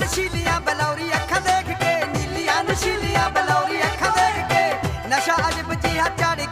ਨਸ਼ੀਲੀਆਂ ਬਲੌਰੀ ਅੱਖਾਂ ਦੇਖ ਕੇ, ਨੀਲੀਆਂ ਨਸ਼ੀਲੀਆਂ ਬਲੌਰੀ ਅੱਖਾਂ ਦੇਖ ਕੇ। ਨਸ਼ਾ ਅਜਬ ਜਿਹਾ ਚੜ